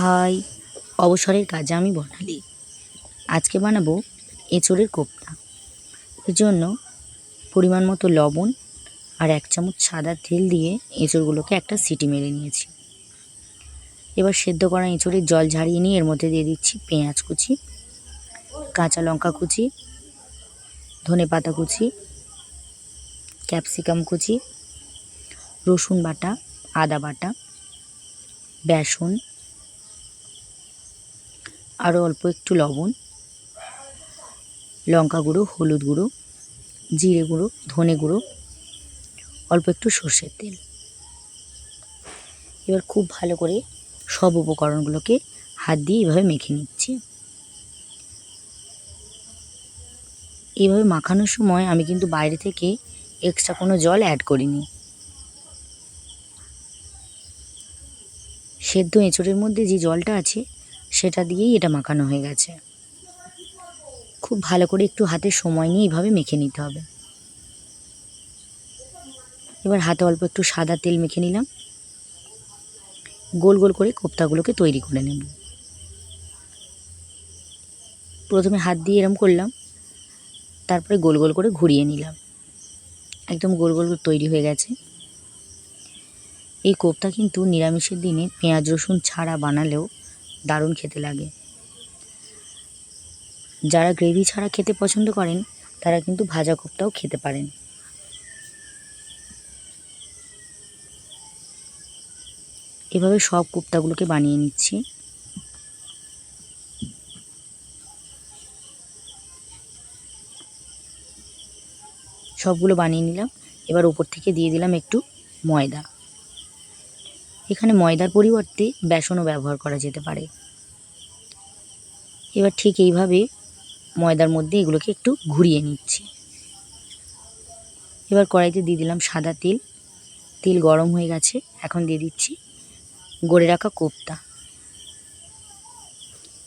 High, অবসরের কাজে আমি বর্ণালী আজকে বানাবো এঁচোড়ের কোপ্তা। এর জন্য পরিমাণ মতো লবণ আর এক চামচ সাদা তেল দিয়ে এঁচোড়গুলোকে একটা সিটি মেরে নিয়েছি। এবার সেদ্ধ করা এঁচোড়ের জল ঝাড়িয়ে নিয়ে এর মধ্যে দিয়ে দিচ্ছি পেঁয়াজ কুচি, কাঁচা লঙ্কা কুচি, ধনে পাতা কুচি, ক্যাপসিকাম কুচি, রসুন বাটা, আদা বাটা, বেসন আরও অল্প একটু লবণ, লঙ্কা গুঁড়ো, হলুদ গুঁড়ো, জিরে গুঁড়ো, ধনে গুঁড়ো, অল্প একটু সর্ষের তেল। এবার খুব ভালো করে সব উপকরণগুলোকে হাত দিয়ে এভাবে মেখে নিচ্ছি। এইভাবে মাখানোর সময় আমি কিন্তু বাইরে থেকে এক্সট্রা কোনো জল অ্যাড করিনি। সেদ্ধ এঁচড়ের মধ্যে যে জলটা আছে সেটা দিয়েই এটা মাখানো হয়ে গেছে। খুব ভালো করে একটু হাতে সময় নিয়ে এইভাবে মেখে নিতে হবে। এবার হাতে অল্প একটু সাদা তেল মেখে নিলাম। গোল গোল করে কোপ্তাগুলোকে তৈরি করে নেব। প্রথমে হাত দিয়ে এরম করলাম, তারপরে গোল গোল করে ঘুরিয়ে নিলাম। একদম গোল গোল তৈরি হয়ে গেছে। এই কোপ্তা কিন্তু নিরামিষের দিনে পেঁয়াজ রসুন ছাড়া বানালেও দারুণ খেতে লাগে। যারা গ্রেভি ছাড়া খেতে পছন্দ করেন, তারা কিন্তু ভাজা কোপ্তাও খেতে পারেন। এভাবে সব কোপ্তাগুলোকে বানিয়ে নিচ্ছি। সবগুলো বানিয়ে নিলাম। এবার উপর থেকে দিয়ে দিলাম একটু ময়দা। এখানে ময়দার পরিবর্তে বেসনও ব্যবহার করা যেতে পারে। এবার ঠিক এইভাবে ময়দার মধ্যে এগুলোকে একটু ঘুরিয়ে নিচ্ছি। এবার কড়াইতে দিয়ে দিলাম সাদা তেল। তেল গরম হয়ে গেছে, এখন দিয়ে দিচ্ছি গড়ে রাখা কোপ্তা।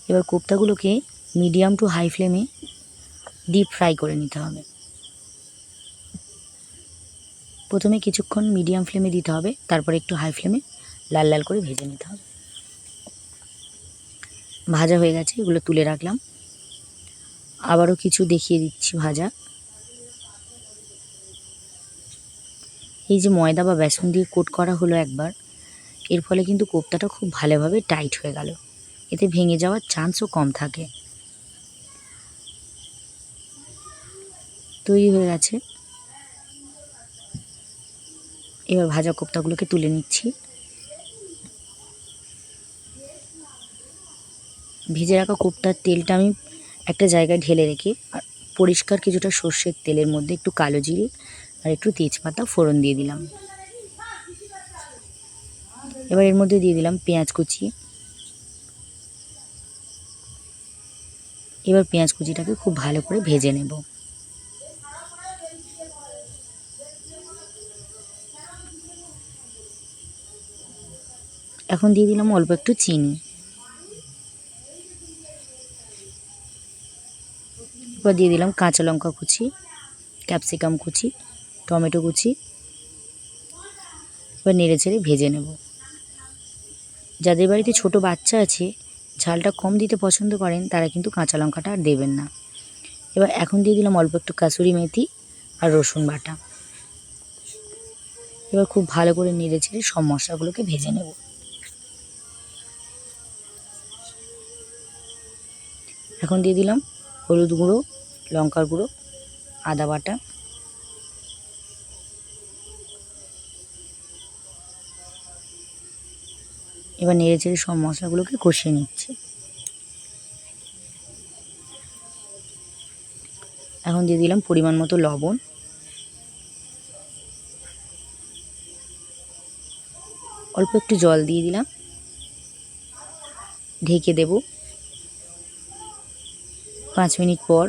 এবার কোপ্তাগুলোকে মিডিয়াম টু হাই ফ্লেমে ডিপ ফ্রাই করে নিতে হবে। প্রথমে কিছুক্ষণ মিডিয়াম ফ্লেমে দিতে হবে, তারপরে একটু হাই ফ্লেমে লাল লাল করে ভেজে নিতে হবে। ভাজা হয়ে গেছে, এগুলো তুলে রাখলাম। আবারও কিছু দেখিয়ে দিচ্ছি ভাজা। এই যে ময়দা বা বেসন দিয়ে কোট করা হলো একবার, এর ফলে কিন্তু কোপ্তাটা খুব ভালোভাবে টাইট হয়ে গেল। এতে ভেঙে যাওয়ার চান্সও কম থাকে। তৈরি হয়ে গেছে। এবার ভাজা কোপ্তাগুলোকে তুলে নিচ্ছি। ভেজে রাখা কোপ্তার তেলটা আমি একটা জায়গায় ঢেলে রেখে আর পরিষ্কার কিছুটা সর্ষের তেলের মধ্যে একটু কালো জিরে আর একটু তেজপাতা ফোড়ন দিয়ে দিলাম। এবার এর মধ্যে দিয়ে দিলাম পেঁয়াজ কুচি। এবার পেঁয়াজ কুচিটাকে খুব ভালো করে ভেজে নেব। এখন দিয়ে দিলাম অল্প একটু চিনি। এরপর দিয়ে দিলাম কাঁচা লঙ্কা কুচি, ক্যাপসিকাম কুচি, টমেটো কুচি। এবার নেড়ে ছেড়ে ভেজে নেব। যাদের বাড়িতে ছোট বাচ্চা আছে, ঝালটা কম দিতে পছন্দ করেন, তারা কিন্তু কাঁচা লঙ্কাটা আর দেবেন না। এবার এখন দিয়ে দিলাম অল্প একটু কাসুরি মেথি আর রসুন বাটা। এবার খুব ভালো করে নেড়ে ছেড়ে সব মশলাগুলোকে ভেজে নেব। এখন দিয়ে দিলাম হলুদ গুঁড়ো, লঙ্কার গুঁড়ো, আদা বাটা। এবার নেড়ে চেড়ে সব মশলাগুলোকে কষিয়ে নিচ্ছি। এখন দিয়ে দিলাম পরিমাণ মতো লবণ। অল্প একটু জল দিয়ে দিলাম। ঢেকে দেব। পাঁচ মিনিট পর।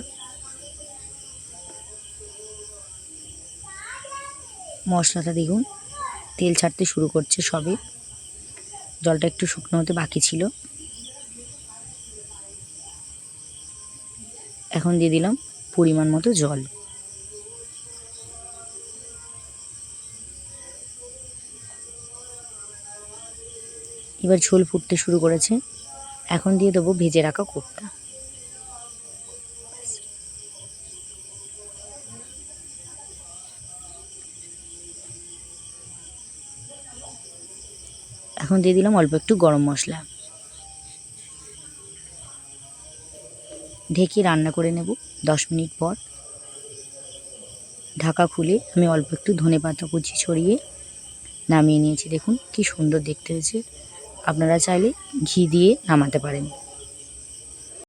মশলাটা দেখুন, তেল ছাড়তে শুরু করছে সবে। জলটা একটু শুকনো হতে বাকি ছিল। এখন দিয়ে দিলাম পরিমাণ মতো জল। এবার ঝোল ফুটতে শুরু করেছে। এখন দিয়ে দেবো ভেজে রাখা কোপ্তা। এখন দিয়ে দিলাম অল্প একটু গরম মশলা। ঢেকে রান্না করে নেব দশ মিনিট পর। ঢাকা খুলে আমি অল্প একটু ধনে পাতা কুচি ছড়িয়ে নামিয়ে নিয়েছি। দেখুন কি সুন্দর দেখতে হয়েছে। আপনারা চাইলে ঘি দিয়ে নামাতে পারেন।